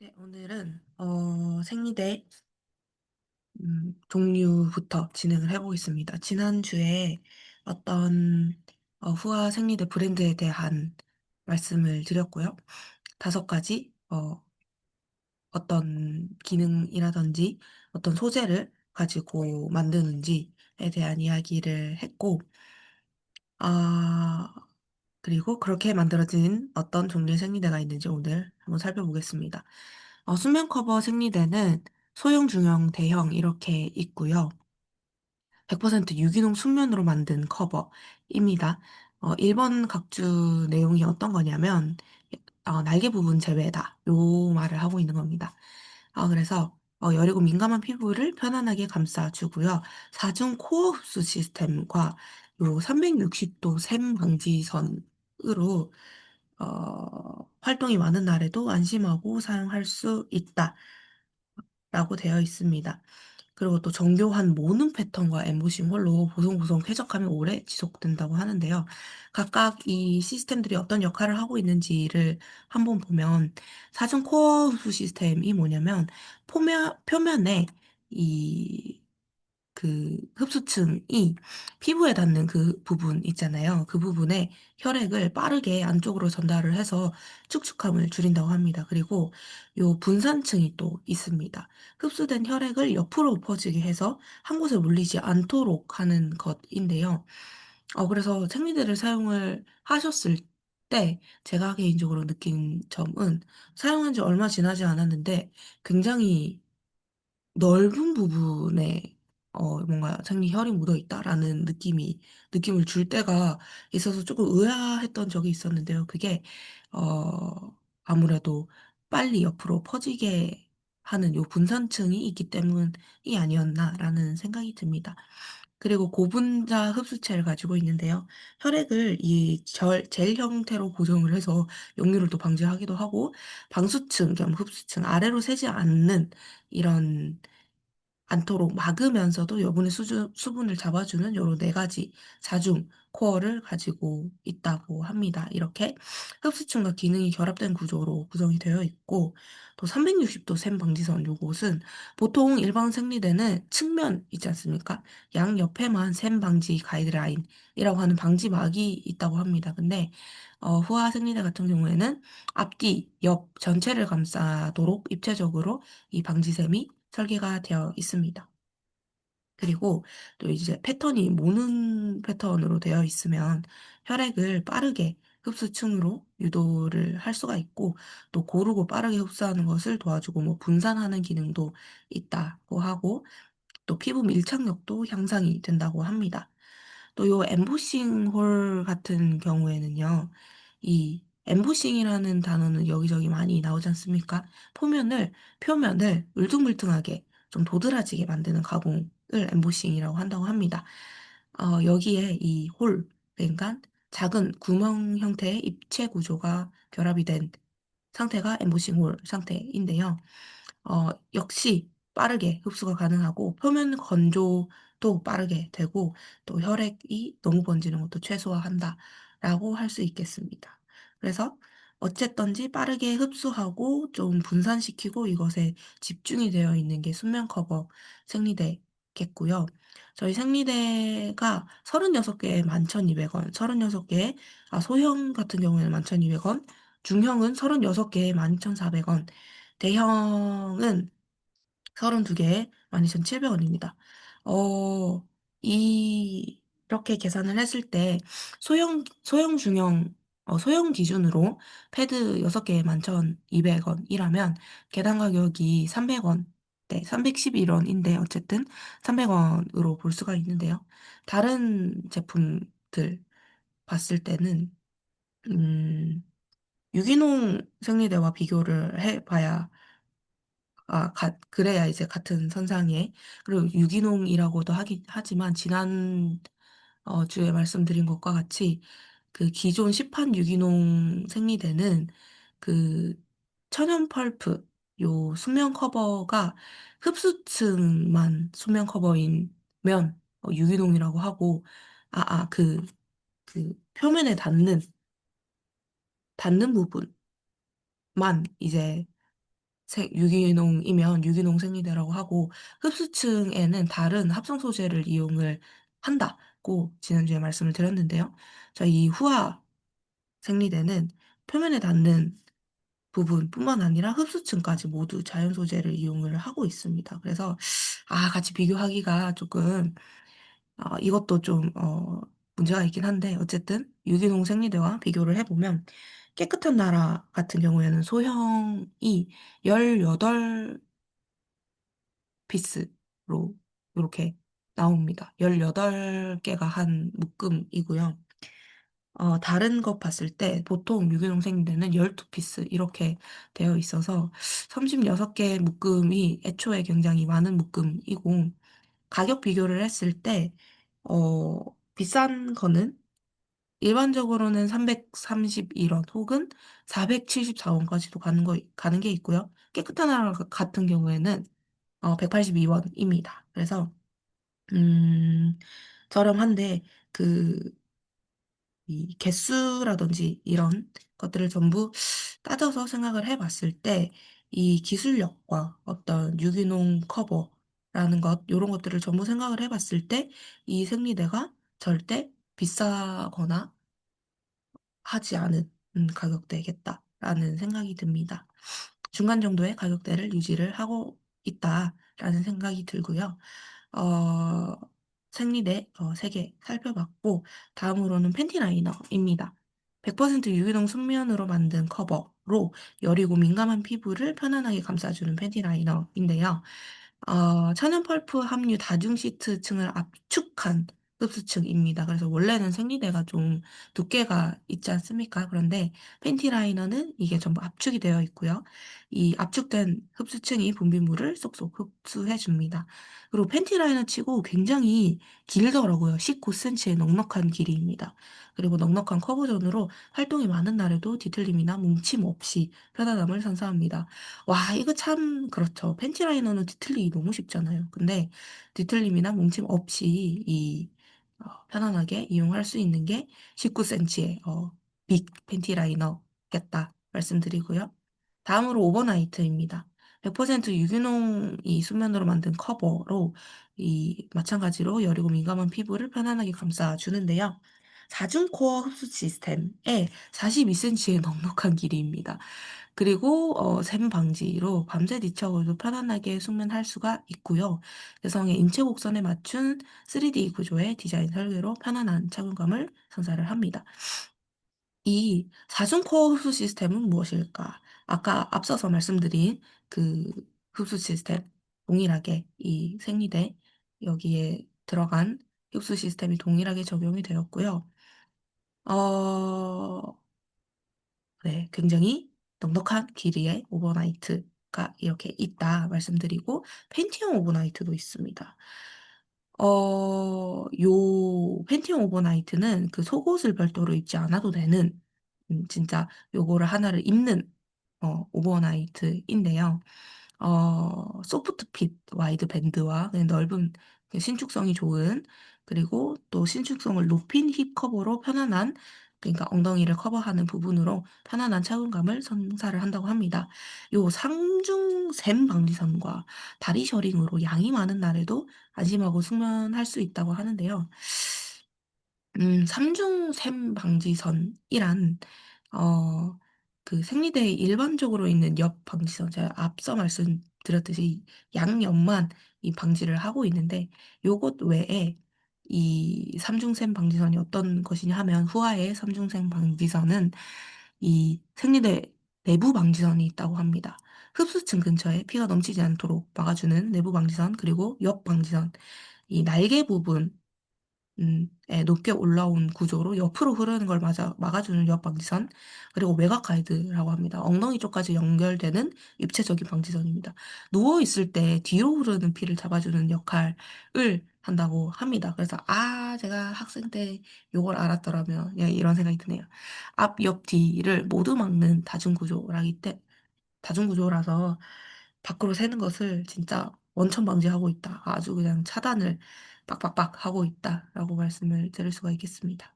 네, 오늘은 어, 생리대 음, 종류부터 진행을 해보겠습니다. 지난주에 어떤 어, 후아 생리대 브랜드에 대한 말씀을 드렸고요. 다섯 가지 어, 어떤 기능이라든지 어떤 소재를 가지고 만드는지에 대한 이야기를 했고, 아, 그리고 그렇게 만들어진 어떤 종류의 생리대가 있는지 오늘 한번 살펴보겠습니다. 어, 수면 커버 생리대는 소형, 중형, 대형 이렇게 있고요. 100% 유기농 순면으로 만든 커버입니다. 어, 1번 각주 내용이 어떤 거냐면 어, 날개 부분 제외다. 요 말을 하고 있는 겁니다. 어, 그래서 어, 여리고 민감한 피부를 편안하게 감싸주고요. 사중 코어 흡수 시스템과 요 360도 샘 방지선 으로 어, 활동이 많은 날에도 안심하고 사용할 수 있다 라고 되어 있습니다. 그리고 또 정교한 모는 패턴과 엠보싱 홀로 보송보송 쾌적함이 오래 지속된다고 하는데요. 각각 이 시스템들이 어떤 역할을 하고 있는지를 한번 보면 사전 코어 흡수 시스템이 뭐냐면 표면, 표면에 이 그 흡수층이 피부에 닿는 그 부분 있잖아요. 그 부분에 혈액을 빠르게 안쪽으로 전달을 해서 축축함을 줄인다고 합니다. 그리고 요 분산층이 또 있습니다. 흡수된 혈액을 옆으로 퍼지게 해서 한 곳에 몰리지 않도록 하는 것인데요. 어, 그래서 생리대를 사용을 하셨을 때 제가 개인적으로 느낀 점은 사용한 지 얼마 지나지 않았는데 굉장히 넓은 부분에 어, 뭔가 생리 혈이 묻어 있다라는 느낌이, 느낌을 줄 때가 있어서 조금 의아했던 적이 있었는데요. 그게, 어, 아무래도 빨리 옆으로 퍼지게 하는 요 분산층이 있기 때문이 아니었나라는 생각이 듭니다. 그리고 고분자 흡수체를 가지고 있는데요. 혈액을 이 젤, 젤 형태로 고정을 해서 역류를 또 방지하기도 하고, 방수층 겸 흡수층 아래로 새지 않는 이런 않도록 막으면서도 여분의 수준, 수분을 잡아주는 요런 네 가지 자중 코어를 가지고 있다고 합니다. 이렇게 흡수층과 기능이 결합된 구조로 구성이 되어 있고 또 360도 샘 방지선 요곳은 보통 일반 생리대는 측면 있지 않습니까? 양 옆에만 샘 방지 가이드라인이라고 하는 방지막이 있다고 합니다. 근데 어, 후아 생리대 같은 경우에는 앞뒤, 옆 전체를 감싸도록 입체적으로 이 방지샘이 설계가 되어 있습니다. 그리고 또 이제 패턴이 모는 패턴으로 되어 있으면 혈액을 빠르게 흡수층으로 유도를 할 수가 있고 또 고르고 빠르게 흡수하는 것을 도와주고 뭐 분산하는 기능도 있다고 하고 또 피부 밀착력도 향상이 된다고 합니다. 또 요 엠보싱 홀 같은 경우에는요, 이 엠보싱이라는 단어는 여기저기 많이 나오지 않습니까? 표면을, 표면을 울퉁불퉁하게 좀 도드라지게 만드는 가공을 엠보싱이라고 한다고 합니다. 어, 여기에 이 홀, 그러니까 작은 구멍 형태의 입체 구조가 결합이 된 상태가 엠보싱 홀 상태인데요. 어, 역시 빠르게 흡수가 가능하고 표면 건조도 빠르게 되고 또 혈액이 너무 번지는 것도 최소화한다라고 할 수 있겠습니다. 그래서 어쨌든지 빠르게 흡수하고 좀 분산시키고 이것에 집중이 되어 있는 게 수면 커버 생리대겠고요. 저희 생리대가 36개에 11,200원, 36개에 아, 소형 같은 경우에는 11,200원, 중형은 36개에 12,400원, 대형은 32개에 12,700원입니다. 어, 이, 이렇게 계산을 했을 때, 소형, 소형, 중형, 어, 소형 기준으로 패드 6개에 11,200원이라면, 계단 가격이 300원, 네, 311원인데, 어쨌든 300원으로 볼 수가 있는데요. 다른 제품들 봤을 때는, 음, 유기농 생리대와 비교를 해봐야 아, 가, 그래야 이제 같은 선상에, 그리고 유기농이라고도 하기, 하지만, 지난, 어, 주에 말씀드린 것과 같이, 그 기존 시판 유기농 생리대는 그 천연 펄프, 요 수면 커버가 흡수층만 수면 커버인 면, 어, 유기농이라고 하고, 아, 아, 그, 그 표면에 닿는, 닿는 부분만 이제 세- 유기농이면 유기농 생리대라고 하고 흡수층에는 다른 합성 소재를 이용을 한다 고 지난주에 말씀을 드렸는데요. 저이 후아 생리대는 표면에 닿는 부분뿐만 아니라 흡수층까지 모두 자연 소재를 이용을 하고 있습니다. 그래서 아 같이 비교하기가 조금 어, 이것도 좀 어, 문제가 있긴 한데 어쨌든 유기농 생리대와 비교를 해보면 깨끗한 나라 같은 경우에는 소형이 18 피스로 이렇게 나옵니다. 18개가 한 묶음이고요. 어, 다른 것 봤을 때 보통 유기농 생리대는 12피스 이렇게 되어 있어서 36개 묶음이 애초에 굉장히 많은 묶음이고 가격 비교를 했을 때 어, 비싼 거는 일반적으로는 331원 혹은 474원까지도 가는 거, 가는 게 있고요. 깨끗한 나라 같은 경우에는 어, 182원입니다. 그래서 음, 저렴한데 그 이 개수라든지 이런 것들을 전부 따져서 생각을 해 봤을 때 이 기술력과 어떤 유기농 커버라는 것, 이런 것들을 전부 생각을 해 봤을 때 이 생리대가 절대 비싸거나 하지 않은 음, 가격대겠다라는 생각이 듭니다. 중간 정도의 가격대를 유지를 하고 있다라는 생각이 들고요. 어, 생리대 어, 3개 살펴봤고 다음으로는 팬티 라이너입니다. 100% 유기농 순면으로 만든 커버로 여리고 민감한 피부를 편안하게 감싸주는 팬티 라이너인데요. 어, 천연 펄프 함유 다중 시트층을 압축한 흡수층입니다. 그래서 원래는 생리대가 좀 두께가 있지 않습니까? 그런데 팬티 라이너는 이게 전부 압축이 되어 있고요. 이 압축된 흡수층이 분비물을 쏙쏙 흡수해 줍니다. 그리고 팬티 라이너 치고 굉장히 길더라고요. 19cm의 넉넉한 길이입니다. 그리고 넉넉한 커버존으로 활동이 많은 날에도 뒤틀림이나 뭉침 없이 편안함을 선사합니다. 와, 이거 참 그렇죠. 팬티 라이너는 뒤틀리기 너무 쉽잖아요. 근데 뒤틀림이나 뭉침 없이 이 어, 편안하게 이용할 수 있는 게 19cm의 어, 빅 팬티 라이너겠다 말씀드리고요. 다음으로 오버나이트입니다. 100% 유기농 이 수면으로 만든 커버로 이 마찬가지로 여리고 민감한 피부를 편안하게 감싸주는데요. 4중 코어 흡수 시스템에 42cm의 넉넉한 길이입니다. 그리고 어, 샘 방지로 밤새 뒤척어도 편안하게 숙면할 수가 있고요. 여성의 인체 곡선에 맞춘 3D 구조의 디자인 설계로 편안한 착용감을 선사를 합니다. 이 사중코어 흡수 시스템은 무엇일까? 아까 앞서서 말씀드린 그 흡수 시스템 동일하게 이 생리대 여기에 들어간 흡수 시스템이 동일하게 적용이 되었고요. 어, 네, 굉장히 넉넉한 길이의 오버나이트가 이렇게 있다 말씀드리고 팬티용 오버나이트도 있습니다. 어, 요 팬티용 오버나이트는 그 속옷을 별도로 입지 않아도 되는 음, 진짜 요거를 하나를 입는 어, 오버나이트인데요. 어, 소프트 핏 와이드 밴드와 넓은 그 신축성이 좋은 그리고 또 신축성을 높인 힙 커버로 편안한 그러니까 엉덩이를 커버하는 부분으로 편안한 착용감을 선사를 한다고 합니다. 요 상중 샘 방지선과 다리 셔링으로 양이 많은 날에도 안심하고 숙면할 수 있다고 하는데요. 음, 삼중 샘 방지선이란 어, 그 생리대에 일반적으로 있는 옆 방지선, 제가 앞서 말씀드렸듯이 양옆만 이 방지를 하고 있는데 요것 외에 이 삼중샘 방지선이 어떤 것이냐 하면 후아의 삼중샘 방지선은 이 생리대 내부 방지선이 있다고 합니다. 흡수층 근처에 피가 넘치지 않도록 막아주는 내부 방지선 그리고 옆 방지선 이 날개 부분 음, 에 높게 올라온 구조로 옆으로 흐르는 걸 막아, 막아주는 옆 방지선, 그리고 외곽 가이드라고 합니다. 엉덩이 쪽까지 연결되는 입체적인 방지선입니다. 누워있을 때 뒤로 흐르는 피를 잡아주는 역할을 한다고 합니다. 그래서, 아, 제가 학생 때 요걸 알았더라면, 예, 이런 생각이 드네요. 앞, 옆, 뒤를 모두 막는 다중구조라기 때, 다중구조라서 밖으로 새는 것을 진짜 원천 방지하고 있다. 아주 그냥 차단을 빡빡빡 하고 있다라고 말씀을 드릴 수가 있겠습니다.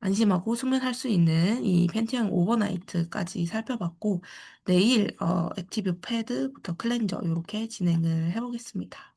안심하고 숙면할 수 있는 이 펜티엄 오버나이트까지 살펴봤고, 내일 어, 액티브 패드부터 클렌저 이렇게 진행을 해보겠습니다.